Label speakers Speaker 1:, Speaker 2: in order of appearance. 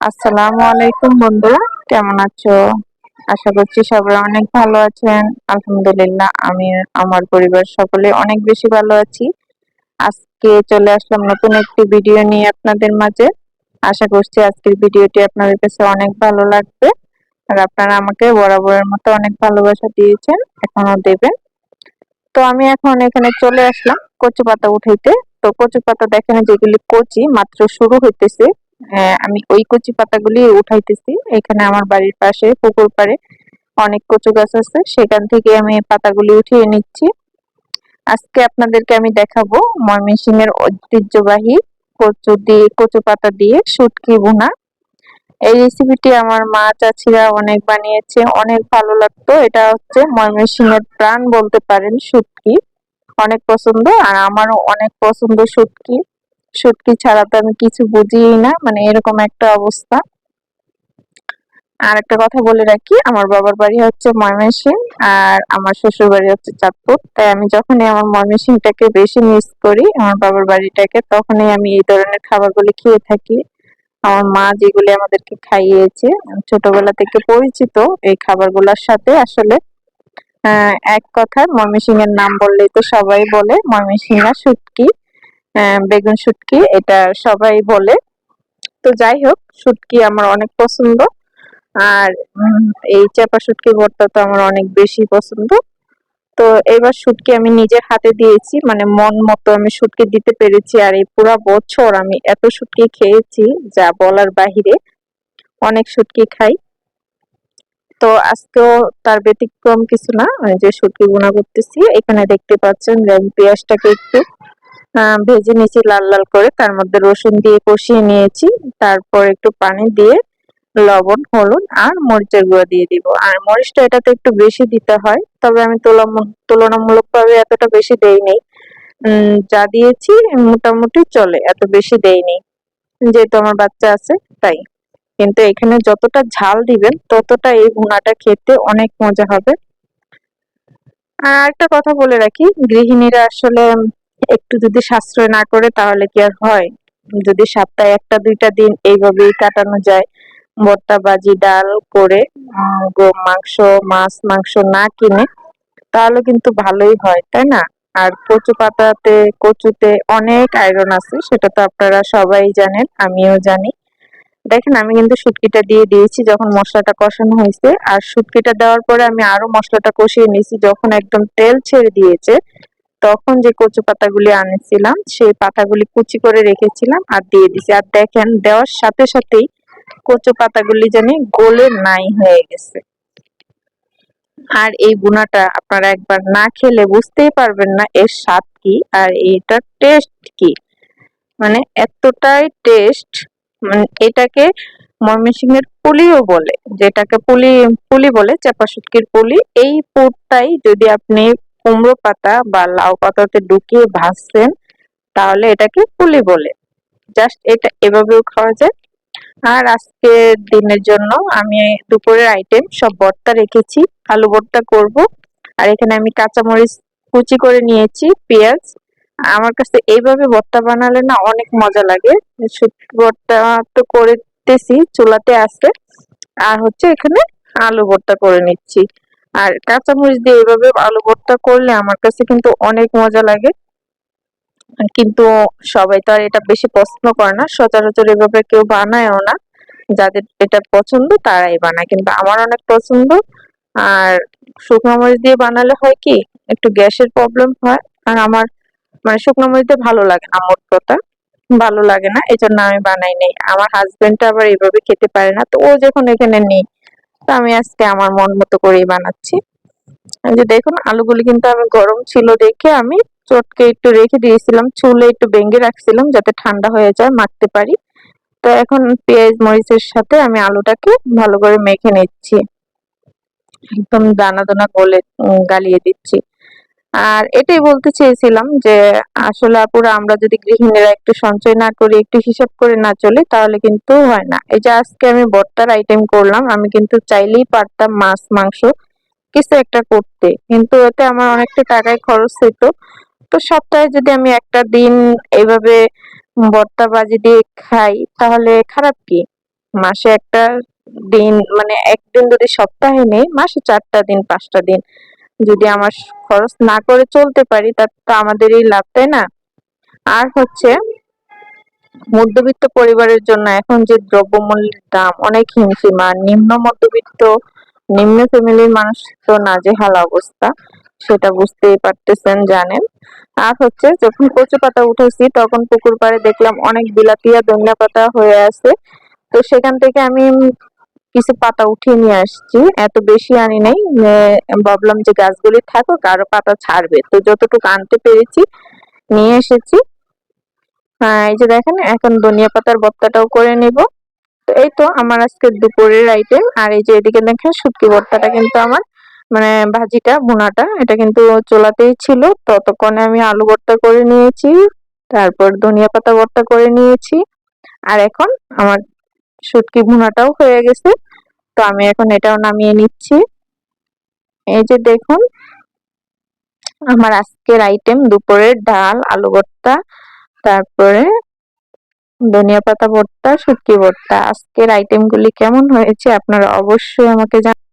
Speaker 1: আসসালামু আলাইকুম বন্ধুরা কেমন আছো? আশা করছি সবাই অনেক ভালো আছেন। আলহামদুলিল্লাহ, আমি, আমার পরিবার সকলে অনেক বেশি ভালো আছি। আজকে চলে আসলাম নতুন একটি ভিডিও নিয়ে আপনাদের মাঝে। আশা করছি আজকের ভিডিওটি আপনাদের কাছে অনেক ভালো লাগবে। আর আপনারা আমাকে বরাবরের মতো অনেক ভালোবাসা দিয়েছেন এখনও দেবেন। তো আমি এখন এখানে চলে আসলাম কচু পাতা উঠাইতে। তো কচু পাতা দেখেন যেগুলি কচি, মাত্র শুরু হইতেছে। আমি ওই কচি পাতাগুলি উঠাইতেছি। এখানে আমার বাড়ির পাশে পুকুর পাড়ে অনেক কচু গাছ আছে। সেখান থেকে আমি পাতাগুলি উঠিয়ে নিচ্ছি। আজকে আপনাদেরকে আমি দেখাবো ময়মনসিংহের ঐতিহ্যবাহী কচু দিয়ে, কচু পাতা দিয়ে শুটকি বোনা এই রেসিপিটি আমার মা, চাচিরা অনেক বানিয়েছে, অনেক ভালো লাগতো। এটা হচ্ছে ময়মনসিংহের প্রাণ বলতে পারেন শুটকি। অনেক পছন্দ আর আমারও অনেক পছন্দ শুটকি। শুটকি ছাড়া তো আমি কিছু বুঝিই না মানে এরকম একটা অবস্থা। আর একটা কথা বলে রাখি, আমার বাবার বাড়ি হচ্ছে ময়মনসিং আর আমার শ্বশুর বাড়ি হচ্ছে চাঁদপুর। তাই আমি যখনই আমার ময়মনসিংটাকে বেশি মিস করি, আমার বাবার বাড়িটাকে, তখনই আমি এই ধরনের খাবারগুলি খেয়ে থাকি। আমার মা যেগুলি আমাদেরকে খাইয়েছে ছোটবেলা থেকে পরিচিত এই খাবারগুলোর সাথে আসলে এক কথায় ময়মনসিং এর নাম বললেই তো সবাই বলে, ময়মনসিংহা শুটকি। বেগুন শুটকি, এটা সবাই বলে। তো যাই হোক শুটকি আমার অনেক পছন্দ। আর এই চাপা শুটকি ভর্তা তো আমার অনেক বেশি পছন্দ। তো এবার শুটকি আমি নিজের হাতে দিয়েছি মানে মন মতো আমি শুটকি দিতে পেরেছি। আর এই পুরো বছর আমি এত শুটকি খেয়েছি, যা বলার বাহিরে অনেক শুটকি খাই। তো আজকেও তার ব্যতিক্রম কিছু না যে শুটকি গুণা করতেছি, এখানে দেখতে পাচ্ছেন যে আমি পেঁয়াজটাকে একটু ভেজে নিয়েছি লাল লাল করে। তার মধ্যে রসুন দিয়ে কষিয়ে নিয়েছি। তারপর একটু পানি দিয়ে লবণ, হলুদ আর মরিচের গুঁড়া দিয়ে দিব। আর মরিচটা এটাতে একটু বেশি দিতে হয়, তবে আমি তুলনামূলকভাবে এতটা বেশি দেই নেই যা দিয়েছি মোটামুটি চলে, এত বেশি দেই নেই যেহেতু আমার বাচ্চা আছে, তাই। কিন্তু এখানে যতটা ঝাল দিবেন, ততটা এই ভুনাটা খেতে অনেক মজা হবে। আর একটা কথা বলে রাখি, গৃহিণীরা আসলে একটু যদি সাশ্রয় না করে তাহলে কি আর হয়? যদি সপ্তাহে একটা, দুইটা দিন এইভাবেই কাটানো যায়, ভর্তা বাজি ডাল করে মাংস, মাছ, মাংস না কিনে, তাহলে কিন্তু ভালোই হয়, তাই না? আর কচু পাতাতে, কচুতে অনেক আয়রন আছে, সেটা তো আপনারা সবাই জানেন, আমিও জানি। দেখেন, আমি কিন্তু শুটকিটা দিয়ে দিয়েছি যখন মশলাটা কষানো হয়েছে, আর শুটকিটা দেওয়ার পরে আমি আরও মশলাটা কষিয়ে নিয়েছি, যখন একদম তেল ছেড়ে দিয়েছে তখন যে কচু পাতাগুলি আনেছিলাম সেই পাতাগুলি কুচি করে রেখেছিলাম আর দিয়ে দিছি আর দেখেন, দেওয়ার সাথে সাথেই কচু পাতাগুলি জানি গোলে নাই হয়ে গেছে। আর এই গুণাটা আপনারা একবার না খেলে বুঝতেই পারবেন না এর স্বাদ কি আর এটার টেস্ট কি। মানে এতটাই টেস্ট মানে এটাকে ময়মনসিংহের পুলিও বলে, যেটাকে পুলি পুলি বলে চাপা শুটকির পুলি, এই পুরটাই যদি আপনি কুমড়ো পাতা বা লাউ পাতাতে ঢুকিয়ে ভাজছেন, তাহলে এটাকে পুলি বলে। জাস্ট এটা এভাবেও খাওয়া যায়। আর আজকে দিনের জন্য আমি দুপুরের আইটেম সব ভর্তা রেখেছি, আলু ভর্তা করব। আর এখানে আমি কাঁচামরিচ কুচি করে নিয়েছি, পেঁয়াজ। আমার কাছে এইভাবে ভর্তা বানালে না অনেক মজা লাগে। ভর্তা তো করতেছি চুলাতে আছে আর হচ্ছে এখানে আলু ভর্তা করে নিচ্ছি। আর কাঁচামরিচ দিয়ে এইভাবে আলু ভর্তা করলে আমার কাছে কিন্তু অনেক মজা লাগে। কিন্তু সবাই তো আর এটা বেশি পছন্দ করে না। সচরাচর এভাবে কেউ বানায়ও না। যাদের এটা পছন্দ তারাই বানায়। কিন্তু আমার অনেক পছন্দ। আর শুকনো মরিচ দিয়ে বানালে হয় কি, একটু গ্যাসের প্রবলেম হয়। আর আমার মানে শুকনো মরিচ দিয়ে ভালো লাগে না মোট ভালো লাগে না। এই জন্য আমি বানাই নেই। আমার হাজবেন্ড আবার এইভাবে খেতে পারে না। তো ও যখন এখানে নেই তো আমি আজকে আমার মন মতো করেই বানাচ্ছি। যে দেখুন, আলুগুলি কিন্তু আমি গরম ছিল দেখে আমি চটকে একটু রেখে দিয়েছিলাম, চুলে একটু বেঙ্গে রাখছিলাম যাতে ঠান্ডা হয়ে যায়, মাখতে পারি। তো এখন পেঁয়াজ, মরিচের সাথে আমি আলুটাকে ভালো করে মেখে নিচ্ছি। একদম দানা দানা গলে গালিয়ে দিচ্ছি। আর এটাই বলতে চেয়েছিলাম যে, আসলে আপুরা, আমরা যদি গৃহিণীরা একটু সঞ্চয় না করি, একটু হিসাব করে না চলি, তাহলে কিন্তু হয় না। এই যে আজকে আমি বর্তার আইটেম করলাম, আমি কিন্তু চাইলেই পারতাম মাছ, মাংস, কিছু একটা করতে। কিন্তু এতে আমার অনেকটা টাকায় খরচ হইতো। তো সপ্তাহে যদি আমি একটা দিন এইভাবে বর্তা বাজি দিয়ে খাই, তাহলে খারাপ কি? মাসে একটা দিন মানে একদিন যদি সপ্তাহে নেই, মাসে চারটা দিন, পাঁচটা দিন যদি আমার খরচ না করে চলতে পারি, তার তো আমাদেরই লাভ, তাই না? আর হচ্ছে, মধ্যবিত্ত পরিবারের জন্য এখন যে দ্রব্যমূল্যের দাম অনেক হিমশিম, আর নিম্ন মধ্যবিত্ত, নিম্ন ফ্যামিলির মানুষ তো নাজেহাল অবস্থা, সেটা বুঝতেই পারতেছেন, জানেন। আর হচ্ছে, যখন কচু পাতা উঠেছি, তখন পুকুর পাড়ে দেখলাম অনেক বিলাতিয়া ধনিয়া পাতা হয়ে আছে। তো সেখান থেকে আমি কিছু পাতা উঠিয়ে নিয়ে আসছি। এত বেশি আনি নাই। ভাবলাম যে গাছগুলি থাকুক, আরও পাতা ছাড়বে। তো যতটুকু আনতে পেরেছি, নিয়ে এসেছি। হ্যাঁ এই যে দেখেন, এখন ধনিয়া পাতার ভর্তাটাও করে নিব। তো এই তো আমার আজকে দুপুরের আইটেম আর এই যে এদিকে দেখেন, শুটকি ভর্তাটা কিন্তু আমার মানে ভাজিটা, ভুনাটা, এটা কিন্তু চুলাতেই ছিল। ততক্ষণে আমি আলু ভর্তা করে নিয়েছি। তারপর ধনিয়া পাতা ভর্তা করে নিয়েছি। আর এখন আমার শুটকি ভুনাটাও হয়ে গেছে। তো আমি এখন এটাও নামিয়ে নিচ্ছি। এই যে দেখুন, আমার আজকের আইটেম দুপুরের ডাল, আলু ভর্তা, তারপরে ধনিয়া পাতা ভর্তা, শুটকি ভর্তা। আজকের আইটেমগুলি কেমন হয়েছে আপনারা অবশ্যই আমাকে জানান